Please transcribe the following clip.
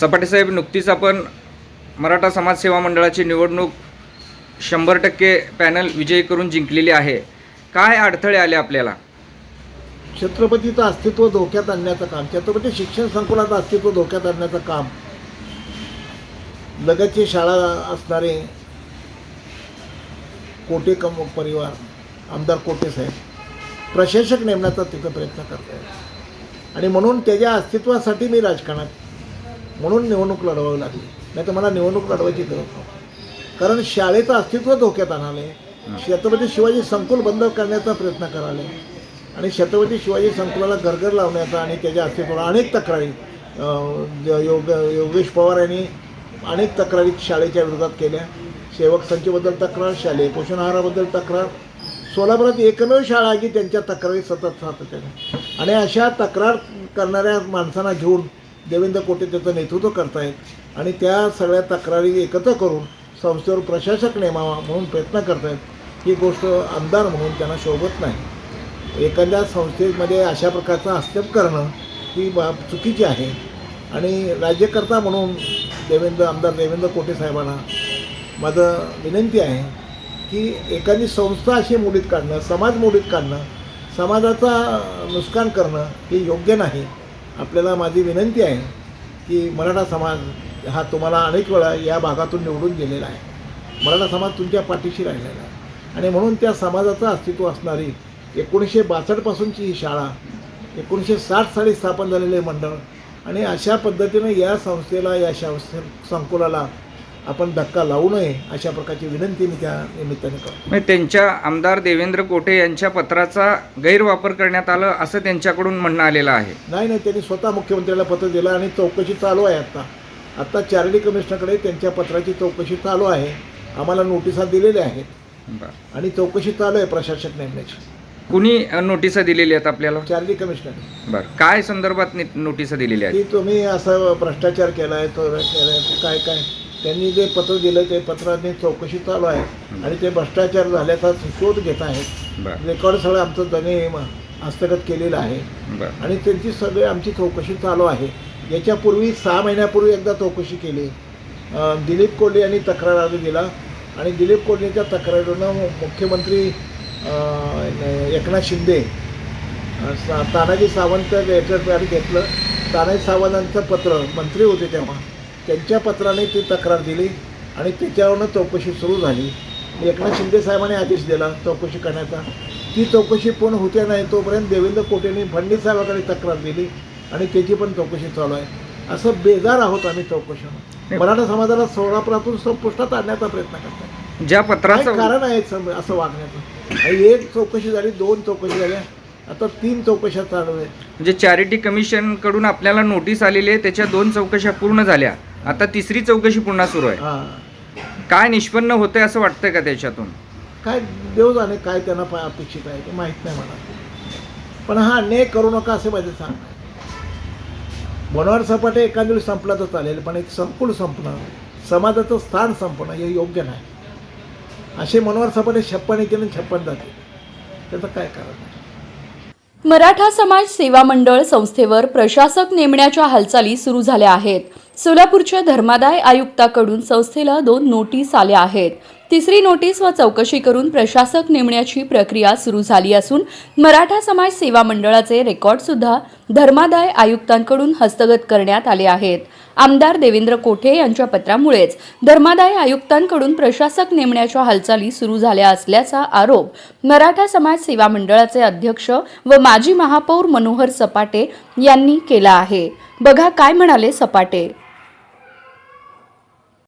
सपाटेसाहेब नुकतीच आपण मराठा समाज सेवा मंडळाची निवडणूक शंभर टक्के पॅनल विजयी करून जिंकलेली आहे. काय अडथळे आले आपल्याला? छत्रपतीचं अस्तित्व धोक्यात आणण्याचं काम छत्रपती शिक्षण संकुलाचं अस्तित्व धोक्यात आणण्याचं काम. लगतची शाळा असणारे कोटे कम परिवार आमदार कोटे साहेब प्रशासक नेमण्याचा तिथं प्रयत्न करत आहेत आणि म्हणून त्याच्या अस्तित्वासाठी मी राजकारणात म्हणून निवडणूक लढवावी लागली. नाही तर मला निवडणूक लढवायची गरज नव्हती. कारण शाळेचं अस्तित्व धोक्यात आणाले. छत्रपती शिवाजी संकुल बंद करण्याचा प्रयत्न कराले. आणि छत्रपती शिवाजी संकुलाला गरगर लावण्याचा आणि त्याच्या अस्तित्वाला अनेक तक्रारी योग योगेश पवार यांनी अनेक तक्रारी शाळेच्या विरोधात केल्या. सेवक संचबद्दल तक्रार शालेय पोषण आहाराबद्दल तक्रार. सोलापुरात एकमेव शाळा आहे की त्यांच्या तक्रारी सतत सातत्याने. आणि अशा तक्रार करणाऱ्या माणसांना घेऊन देवेंद्र कोटे त्याचं नेतृत्व करतायत आणि त्या सगळ्या तक्रारी एकत्र करून संस्थेवर प्रशासक नेमावा म्हणून प्रयत्न करतायत ही गोष्ट आमदार म्हणून त्यांना शोभत नाही. एखाद्या संस्थेमध्ये अशा प्रकारचा हस्तक्षेप करणं ही बाब चुकीची आहे. आणि राज्यकर्ता म्हणून देवेंद्र आमदार देवेंद्र कोटे साहेबांना माझं विनंती आहे की एखादी संस्था अशी मोडीत काढणं समाज मोडीत काढणं समाजाचा नुकसान करणं हे योग्य नाही. आपल्याला माझी विनंती आहे की मराठा समाज हा तुम्हाला अनेक वेळा या भागातून निवडून गेलेला आहे. मराठा समाज तुमच्या पाठीशी राहिलेला आहे. आणि म्हणून त्या समाजाचं अस्तित्व असणारी एकोणीसशे बासष्टपासूनची ही शाळा एकोणीसशे साठ साली स्थापन झालेले मंडळ आणि अशा पद्धतीनं या संस्थेला या शा संकुलाला आपण धक्का लावू नये अशा प्रकारची विनंती मी त्या निमित्ताने करतो. म्हणजे त्यांच्या आमदार देवेंद्र कोटे यांच्या पत्राचा गैरवापर करण्यात आलं असं त्यांच्याकडून म्हणणं आलेलं आहे. नाही नाही त्यांनी स्वतः मुख्यमंत्र्याला पत्र दिलं आणि चौकशी चालू आहे आत्ता आत्ता चारडी कमिशनरकडे त्यांच्या पत्राची चौकशी चालू आहे. आम्हाला नोटिसा दिलेल्या आहेत. आणि चौकशी चालू आहे प्रशासक नेमण्याची. कुणी नोटिसा दिलेली आहेत आपल्याला? Charity commissioner. बरं. काय संदर्भात नोटिसा दिलेल्या आहेत? की तुम्ही असं भ्रष्टाचार केला आहे तो केला आहे काय काय? त्यांनी जे पत्र दिलं ते पत्राने चौकशी चालू आहे. आणि ते भ्रष्टाचार झाल्याचा शोध घेत आहेत. रेकॉर्ड सगळं आमचं त्यांनी हस्तगत केलेलं आहे. आणि त्यांची सगळी आमची चौकशी चालू आहे. याच्यापूर्वी सहा महिन्यापूर्वी एकदा चौकशी केली. दिलीप कोल्हे यांनी तक्रार अर्ज दिला. आणि दिलीप कोल्हेच्या तक्रारीनं मुख्यमंत्री एकनाथ शिंदे तानाजी सावंत पॅड घेतलं. तानाजी सावंतांचं पत्र मंत्री होते तेव्हा. त्यांच्या पत्राने ती तक्रार दिली आणि त्याच्यावरनं चौकशी सुरू झाली. एकनाथ शिंदे साहेबांनी आदेश दिला चौकशी करण्याचा. ती चौकशी पूर्ण होते नाही तोपर्यंत देवेंद्र कोटेंनी फडणवीस साहेबाकडे तक्रार दिली आणि त्याची पण चौकशी चालू आहे. असं बेजार आहोत आम्ही चौकशीनं. मराठा समाजाला सोलापुरातून संपुष्टात आणण्याचा प्रयत्न करतात ज्या पत्राचं कारण आहे असं वागण्याचं. एक चौकशी झाली दोन चौकशी झाल्या. आता तीन चौकशा चालू आहेत. म्हणजे चॅरिटी कमिशनकडून आपल्याला नोटीस आलेली आहे त्याच्या दोन चौकशा पूर्ण झाल्या. आता तिसरी चौकशी पुन्हा सुरू आहे. हां. काय निष्पन्न होतंय असं वाटतंय का त्याच्यातून? काय देव जाणे काय त्यांना पा- अपेक्षित आहे ते माहीत नाही मला. पण हा अन्याय करू नका असे माझे आहे. मनोहर सपाटे एखाद्या वेळी संपला तर चालेल पण एक संकुल संपणं समाजाचं स्थान संपणं हे योग्य नाही. असे मनोहर सपाटे छप्पन आणि छप्पन जातील. त्याचं काय कारण आहे? मराठा समाज सेवा मंडळ संस्थेवर प्रशासक नेमण्याच्या हालचाली सुरू झाल्या आहेत. सोलापूरच्या धर्मादाय आयुक्ताकडून संस्थेला दोन नोटीस आल्या आहेत. तिसरी नोटीस व चौकशी करून प्रशासक नेमण्याची प्रक्रिया सुरू झाली असून मराठा समाज सेवा मंडळाचे रेकॉर्डसुद्धा धर्मादाय आयुक्तांकडून हस्तगत करण्यात आले आहेत. आमदार देवेंद्र कोठे यांच्या पत्रामुळेच धर्मादाय आयुक्तांकडून प्रशासक नेमण्याच्या हालचाली सुरू झाल्या असल्याचा आरोप मराठा समाज सेवा मंडळाचे अध्यक्ष व माजी महापौर मनोहर सपाटे यांनी केला आहे. बघा काय म्हणाले सपाटे.